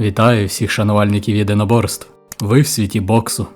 Вітаю всіх шанувальників єдиноборств. Ви в світі боксу.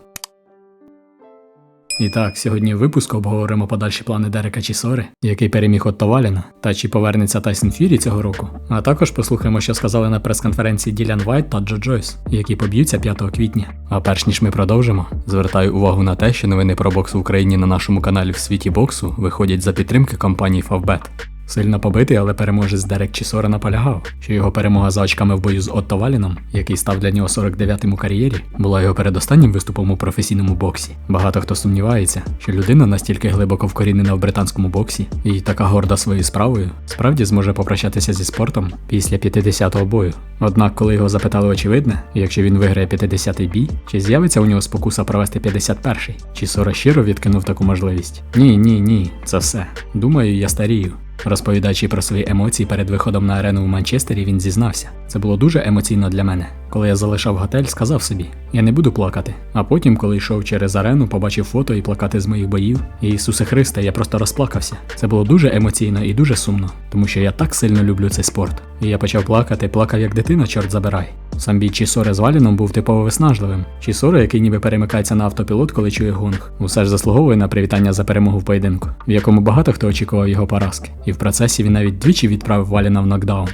І так, сьогодні в випуску обговоримо подальші плани Дерека Чісори, який переміг Отто Валіна, та чи повернеться Тайсон Фюрі цього року. А також послухаємо, що сказали на прес-конференції Ділян Вайт та Джо Джойс, які поб'ються 5 квітня. А перш ніж ми продовжимо, звертаю увагу на те, що новини про бокс в Україні на нашому каналі в світі боксу виходять за підтримки компанії Favbet. Сильно побитий, але переможець Дерек Чісора наполягав, що його перемога за очками в бою з Отто Валіном, який став для нього 49-м у кар'єрі, була його передостаннім виступом у професійному боксі. Багато хто сумнівається, що людина настільки глибоко вкорінена в британському боксі і така горда своєю справою, справді зможе попрощатися зі спортом після 50-го бою. Однак, коли його запитали очевидне, якщо він виграє 50-й бій, чи з'явиться у нього спокуса провести 51-й, Чісора щиро відкинув таку можливість. Ні, ні, ні, це все. Думаю, я старію. Розповідаючи про свої емоції перед виходом на арену у Манчестері, він зізнався. Це було дуже емоційно для мене. Коли я залишав готель, сказав собі: я не буду плакати. А потім, коли йшов через арену, побачив фото і плакати з моїх боїв. Ісусе Христе, я просто розплакався. Це було дуже емоційно і дуже сумно, тому що я так сильно люблю цей спорт. І я почав плакати, плакав як дитина, чорт забирай. Сам бій Чісори з Валіном був типово виснажливим. Чісори, який ніби перемикається на автопілот, коли чує гонг, усе ж заслуговує на привітання за перемогу в поєдинку, в якому багато хто очікував його поразки. І в процесі він навіть двічі відправив Валіна в нокдаун.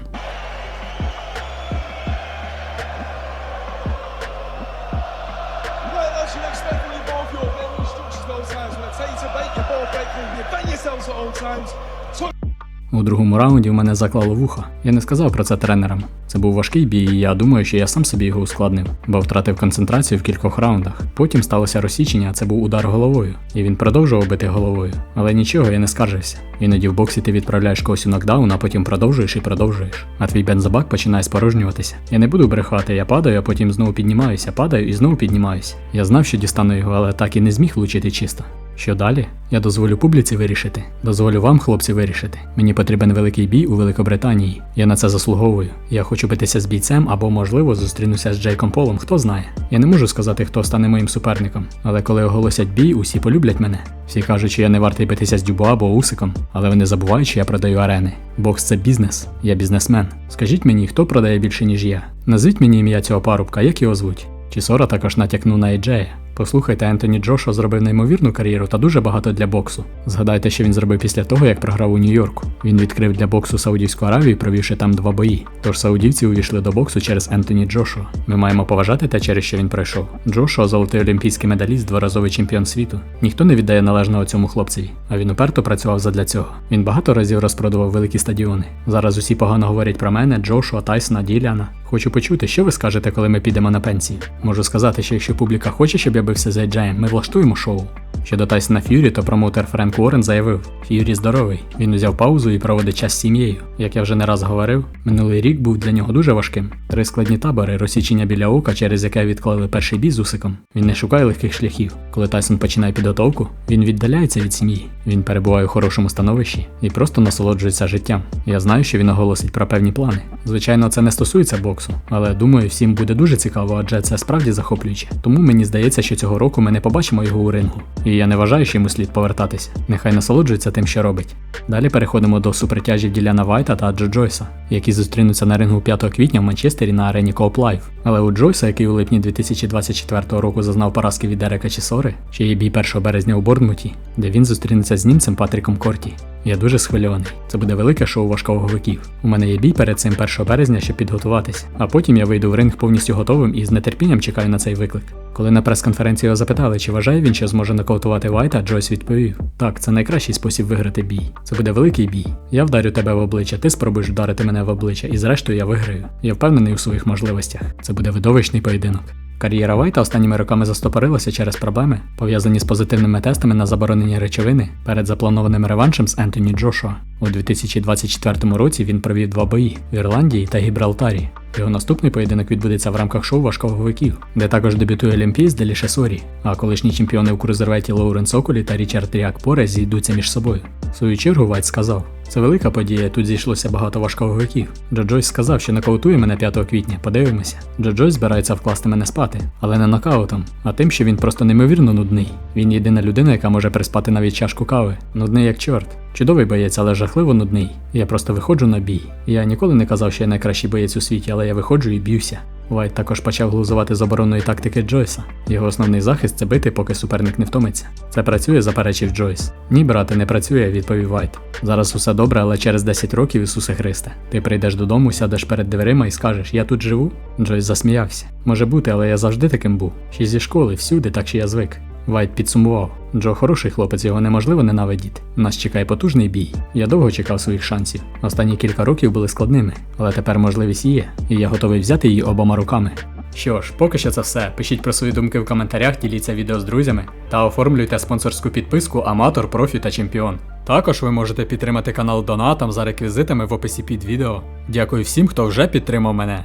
Times. У другому раунді в мене заклало вухо. Я не сказав про це тренерам. Це був важкий бій, і я думаю, що я сам собі його ускладнив, бо втратив концентрацію в кількох раундах. Потім сталося розсічення, це був удар головою, і він продовжував бити головою. Але нічого, я не скаржився. Іноді в боксі ти відправляєш когось у нокдаун, а потім продовжуєш і продовжуєш. А твій бензобак починає спорожнюватися. Я не буду брехати, я падаю, а потім знову піднімаюся, падаю і знову піднімаюся. Я знав, що дістану його, але так і не зміг влучити чисто. Що далі? Я дозволю публіці вирішити. Дозволю вам, хлопці, вирішити. Мені потрібен великий бій у Великобританії. Я на це заслуговую. Я хочу битися з бійцем або, можливо, зустрінуся з Джейком Полом, хто знає. Я не можу сказати, хто стане моїм суперником, але коли оголосять бій, усі полюблять мене. Всі кажуть, що я не вартий битися з Дюбуа або Усиком, але вони забувають, що я продаю арени. Бокс це бізнес, я бізнесмен. Скажіть мені, хто продає більше, ніж я? Назвіть мені ім'я цього парубка, як його звуть? Чісора також натякнув на Еджея. Послухайте, Ентоні Джошо зробив неймовірну кар'єру та дуже багато для боксу. Згадайте, що він зробив після того, як програв у Нью-Йорку. Він відкрив для боксу Саудівську Аравію, провівши там два бої. Тож саудівці увійшли до боксу через Ентоні Джошо. Ми маємо поважати те, через що він пройшов. Джошо золотий олімпійський медаліст, дворазовий чемпіон світу. Ніхто не віддає належного цьому хлопцеві, а він уперто працював задля цього. Він багато разів розпродував великі стадіони. Зараз усі погано говорять про мене, Джошуа, Тайсона, Діляна. Хочу почути, що ви скажете, коли ми підемо на пенсію. Можу сказати, що якщо публіка хоче, щоб я бився з Еджеєм, ми влаштуємо шоу. Щодо Тайсона Ф'юрі, то промоутер Френк Уоррен заявив: Ф'юрі здоровий. Він узяв паузу і проводить час з сім'єю. Як я вже не раз говорив, минулий рік був для нього дуже важким. Три складні табори, розсічення біля ока, через яке відклали перший бій з усиком. Він не шукає легких шляхів. Коли Тайсон починає підготовку, він віддаляється від сім'ї. Він перебуває у хорошому становищі і просто насолоджується життям. Я знаю, що він оголосить про певні плани. Звичайно, це не стосується боксу, але думаю, всім буде дуже цікаво, адже це справді захоплююче. Тому мені здається, що цього року ми не побачимо його у рингу. І я не вважаю, що йому слід повертатися. Нехай насолоджується тим, що робить. Далі переходимо до супертяжів Діляна Вайта та Джо Джойса, які зустрінуться на рингу 5 квітня в Манчестері на арені Коп Лайф. Але у Джойса, який у липні 2024 року зазнав поразки від Дерека Чісори, ще є бій 1 березня у Борнмуті, де він зустрінеться з німцем Патріком Корті. Я дуже схвильований. Це буде велике шоу важковаговиків. У мене є бій перед цим 1 березня, щоб підготуватися. А потім я вийду в ринг повністю готовим і з нетерпінням чекаю на цей виклик. Коли на прес-конференції його запитали, чи вважає він, що зможе нокаутувати Вайта, Джойс відповів: Так, це найкращий спосіб виграти бій. Це буде великий бій. Я вдарю тебе в обличчя, ти спробуєш вдарити мене в обличчя, і зрештою я виграю. Я впевнений у своїх можливостях. Це буде видовищний поєдинок. Кар'єра Вайта останніми роками застопорилася через проблеми, пов'язані з позитивними тестами на заборонені речовини перед запланованим реваншем з Ентоні Джошуа. У 2024 році він провів два бої в Ірландії та Гібралтарі. Його наступний поєдинок відбудеться в рамках шоу важковаговиків, де також дебютує олімпієць Деліше Сорі, а колишні чемпіони у крузерветі Лоурен Соколі та Річард Ріак Порес зійдуться між собою. В свою чергу Вайт сказав: це велика подія, тут зійшлося багато важковаговиків. Джо Джойс сказав, що нокаутує мене 5 квітня, подивимося. Джо Джойс збирається вкласти мене спати, але не нокаутом, а тим, що він просто неймовірно нудний. Він єдина людина, яка може приспати навіть чашку кави. Нудний як чорт. Чудовий боєць, але жахливо нудний. Я просто виходжу на бій. Я ніколи не казав, що я найкращий боєць у світі, але я виходжу і б'юся. Вайт також почав глузувати з оборонної тактики Джойса. Його основний захист це бити, поки суперник не втомиться. Це працює, заперечив Джойс. Ні, брате, не працює, відповів Вайт. Зараз усе добре, але через 10 років Ісусе Христе. Ти прийдеш додому, сядеш перед дверима і скажеш, я тут живу? Джойс засміявся. Може бути, але я завжди таким був. Ще зі школи, всюди, так що я звик. Вайт підсумував. Джо хороший хлопець, його неможливо ненавидіти. Нас чекає потужний бій. Я довго чекав своїх шансів. Останні кілька років були складними, але тепер можливість є, і я готовий взяти її обома руками. Що ж, поки що це все. Пишіть про свої думки в коментарях, діліться відео з друзями та оформлюйте спонсорську підписку Аматор, Профі та Чемпіон. Також ви можете підтримати канал Донатом за реквізитами в описі під відео. Дякую всім, хто вже підтримав мене.